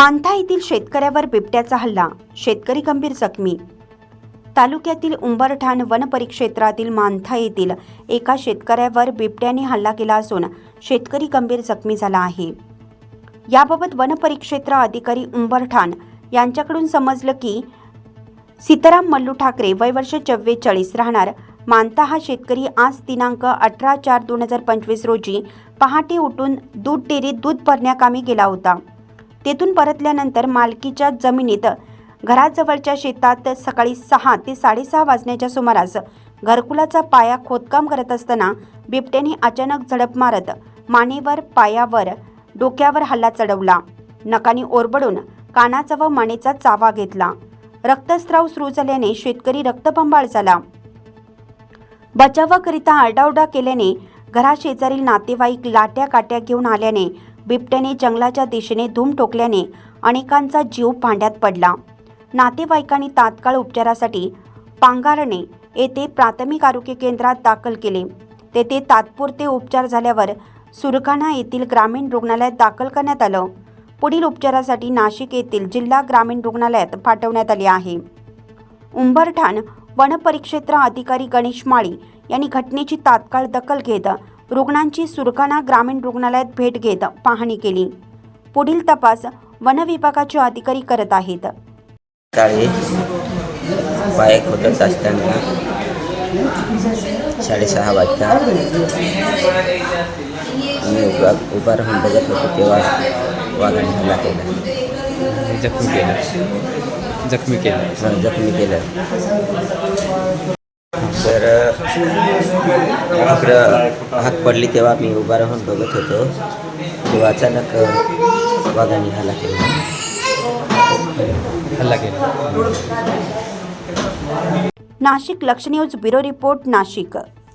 शेतकऱ्यावर बिबट्याचा हल्ला शेतकरी गंभीर जखमी. तालुक्यातील उंबरठाण वनपरिक्षेत्रातील मांथा येथील एका शेतकऱ्यावर बिबट्याने हल्ला केला असून शेतकरी गंभीर जखमी झाला आहे. याबाबत वनपरिक्षेत्र अधिकारी उंबरठाण यांच्याकडून समजलं की सीताराम मल्लू ठाकरे वय वर्ष चव्वेचाळीस राहणार. मानता हा शेतकरी आज दिनांक अठरा चार दोन हजार पंचवीस रोजी पहाटे उठून दूध डेअरीत दूध भरण्याकामी गेला होता. तेथून परतल्यानंतर मालकीच्या जमिनीत घराजवळच्या शेतात सकाळी सहा ते साडेसहा वाजण्याच्या सुमारास घरकुलाचा पाया खोदकाम करत असताना बिबट्याने अचानक झडप मारत मानेवर पायावर डोक्यावर हल्ला चढवला. नकानी ओरबडून कानाचा व मानेचा चावा घेतला. रक्तस्राव सुरू झाल्याने शेतकरी रक्तबंबाळ झाला. बचावाकरिता आरडाओरडा केल्याने घराशेजारील नातेवाईक लाट्या काट्या घेऊन आल्याने बिबट्याने जंगलाच्या दिशेने धूम ठोकल्याने अनेकांचा जीव भांड्यात पडला. नातेवाईकांनी तात्काळ उपचारासाठी पांगारणे येथे प्राथमिक आरोग्य केंद्रात दाखल केले. तेथे तात्पुरते उपचार झाल्यावर सुरखाना येथील ग्रामीण रुग्णालयात दाखल करण्यात आलं. पुढील उपचारासाठी नाशिक येथील जिल्हा ग्रामीण रुग्णालयात पाठवण्यात आले आहे. उंबरठाण वनपरिक्षेत्र अधिकारी गणेश माळी यांनी घटनेची तात्काळ दखल घेत रुग्णांची सुरगाणा ग्रामीण रुग्णालयात भेट घेत पाहणी केली. पुढील तपास वनविभागाचे अधिकारी करत आहेत. सकाळी बाईक होतच असताना साडेसहा वाजता. मी उभा उभा राहून बघत होतो तेव्हा वाघाने हल्ला केला. जखमी केलं. जखमी केलं. जखमी केलं. तर इकडं हात पडली तेव्हा मी उभा राहून बघत होतो. तेव्हा अचानक वाघाने हल्ला केला. हल्ला केला. नाशिक लक्ष न्यूज ब्युरो रिपोर्ट नाशिक.